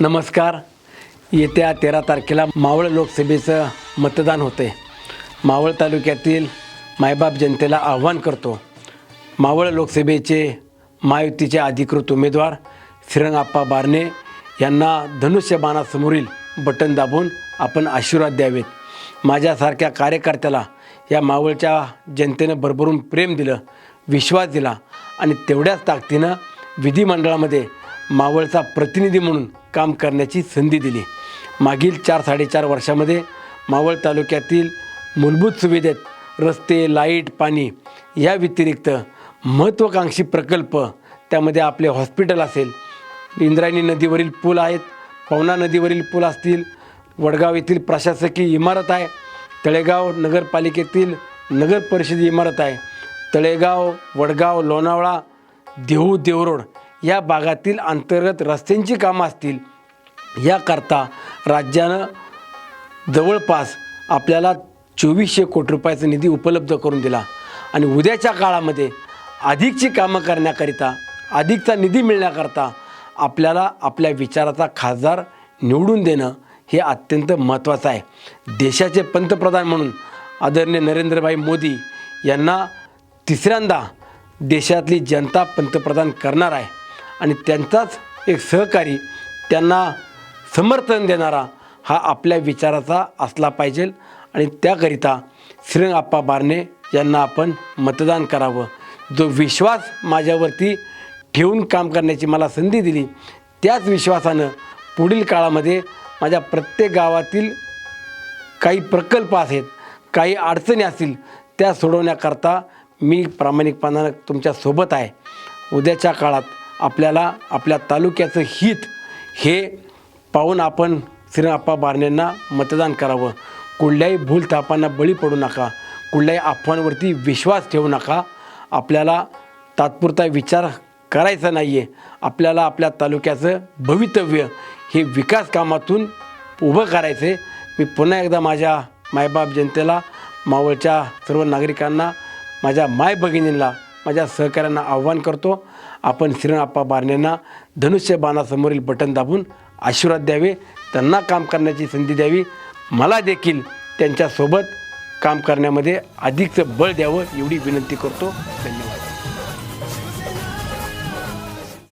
नमस्कार. येत्या तेरा तारखेला मावळ लोकसभेचं मतदान होते. मावळ तालुक्यातील मायबाप जनतेला आव्हान करतो. मावळ लोकसभेचे महायुतीचे अधिकृत उमेदवार श्रीरंगाप्पा बारणे यांना धनुष्यबाणासमोरील बटन दाबून आपण आशीर्वाद द्यावेत. माझ्यासारख्या कार्यकर्त्याला या मावळच्या जनतेनं भरभरून प्रेम दिलं विश्वास दिला आणि तेवढ्याच ताकदीनं विधिमंडळामध्ये मावळचा प्रतिनिधी म्हणून काम करण्याची संधी दिली. मागील चार साडेचार वर्षामध्ये मावळ तालुक्यातील मूलभूत सुविधेत रस्ते लाइट पाणी या व्यतिरिक्त महत्त्वाकांक्षी प्रकल्प त्यामध्ये आपले हॉस्पिटल असेल इंद्रायणी नदीवरील पूल आहेत पवना नदीवरील पूल असतील वडगाव येथील प्रशासकीय इमारत आहे तळेगाव नगरपालिकेतील नगर परिषद इमारत आहे तळेगाव वडगाव लोणावळा देहू देवरोड या भागातील अंतर्गत रस्त्यांची कामं असतील याकरता राज्यानं जवळपास आपल्याला चोवीसशे कोटी रुपयाचा निधी उपलब्ध करून दिला. आणि उद्याच्या काळामध्ये अधिकची कामं करण्याकरिता अधिकचा निधी मिळण्याकरता आपल्याला आपल्या विचाराचा खासदार निवडून देणं हे अत्यंत महत्त्वाचं आहे. देशाचे पंतप्रधान म्हणून आदरणीय नरेंद्रभाई मोदी यांना तिसऱ्यांदा देशातली जनता पंतप्रधान करणार आहे. आणि त्यांचाच एक सहकारी त्यांना समर्थन देणारा हा आपल्या विचाराचा असला पाहिजे. आणि त्याकरिता श्रीरंगाप्पा बारणे यांना आपण मतदान करावं. जो विश्वास माझ्यावरती ठेवून काम करण्याची मला संधी दिली त्याच विश्वासानं पुढील काळामध्ये माझ्या प्रत्येक गावातील काही प्रकल्प आहेत काही अडचणी असतील त्या सोडवण्याकरता मी प्रामाणिकपणानं तुमच्यासोबत आहे. उद्याच्या काळात आपल्याला आपल्या तालुक्याचं हित हे पाहून आपण श्रीराप्पा बारणेंना मतदान करावं. कुठल्याही भूलथापांना बळी पडू नका. कुठल्याही अफवांवरती विश्वास ठेवू नका. आपल्याला तात्पुरता विचार करायचा नाही आहे आपल्याला आपल्या तालुक्याचं भवितव्य हे विकास कामातून उभं करायचं आहे मी पुन्हा एकदा माझ्या मायबाप जनतेला मावळच्या सर्व नागरिकांना माझ्या माय भगिनींना माझ्या सहकाऱ्यांना आव्हान करतो. आपण श्रीराप्पा बारण्यांना धनुष्य बाणासमोरील बटन दाबून आशीर्वाद द्यावे. त्यांना काम करण्याची संधी द्यावी. मला देखील त्यांच्यासोबत काम करण्यामध्ये अधिकचं बळ द्यावं एवढी विनंती करतो. धन्यवाद.